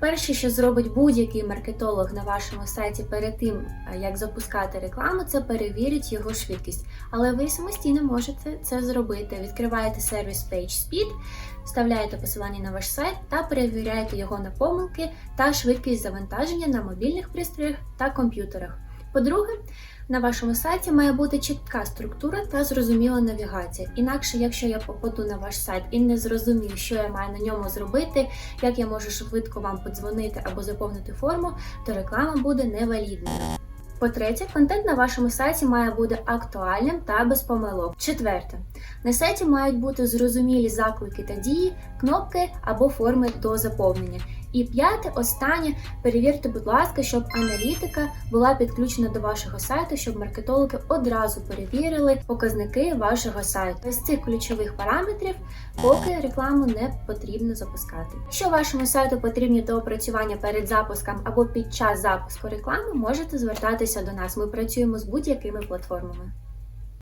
Перше, що зробить будь-який маркетолог на вашому сайті перед тим, е, як запускати рекламу, це перевірить його швидкість. Але ви самостійно можете це зробити. Відкриваєте сервіс PageSpeed, вставляєте посилання на ваш сайт та перевіряєте його на помилки та швидкість завантаження на мобільних пристроях та комп'ютерах. По-друге, на вашому сайті має бути чітка структура та зрозуміла навігація. Інакше, якщо я попаду на ваш сайт і не зрозумію, що я маю на ньому зробити, як я можу швидко вам подзвонити або заповнити форму, то реклама буде невалідною. По-третє, контент на вашому сайті має бути актуальним та без помилок. Четверте, на сайті мають бути зрозумілі заклики та дії, кнопки або форми до заповнення. І п'яте, останнє, перевірте, будь ласка, щоб аналітика була підключена до вашого сайту, щоб маркетологи одразу перевірили показники вашого сайту. Без цих ключових параметрів поки рекламу не потрібно запускати. Якщо вашому сайту потрібні доопрацювання перед запуском або під час запуску реклами, можете звертатися до нас. Ми працюємо з будь-якими платформами.